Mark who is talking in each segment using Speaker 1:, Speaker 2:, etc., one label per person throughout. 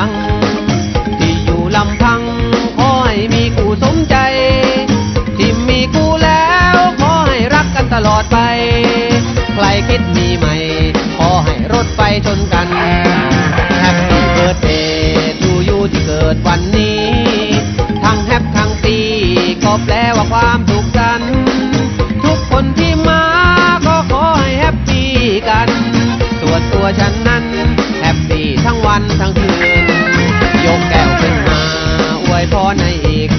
Speaker 1: ัง ที่อยู่ลำพังขอให้มีกูสมใจ ที่มีกูแล้วขอให้รักกันตลอดไป ใครคิดมีใหม่ ขอให้รถไฟชนกันแฮปปี้เบิร์ดเดย์ทูยูที่เกิดวันนี้ ทั้งแฮปทั้งปีก็แปลว่าความสุขสันทุกคนที่มาก็ขอให้แฮปปี้กัน ส่วนตัวฉันนั้นแฮปปี้ทั้งวันทั้ง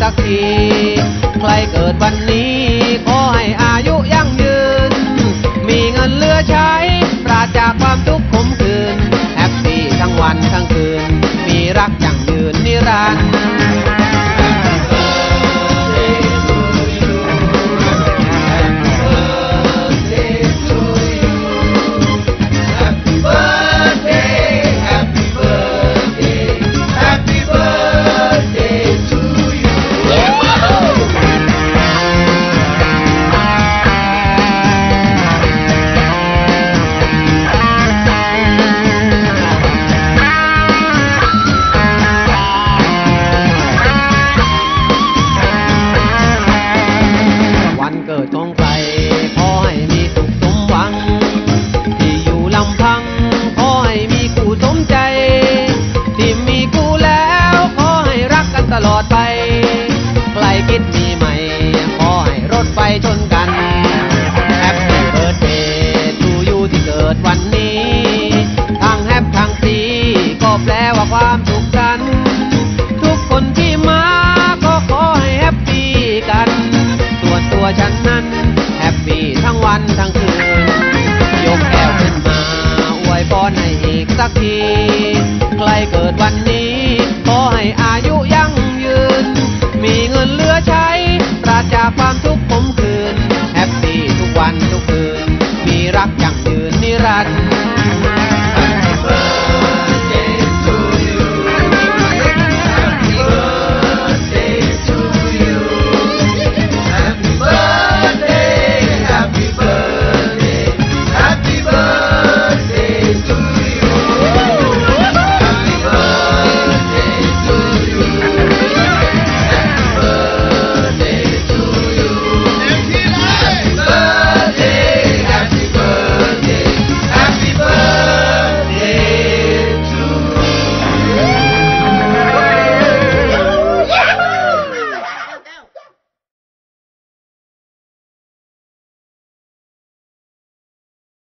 Speaker 1: สักทีใครเกิดวัน สักที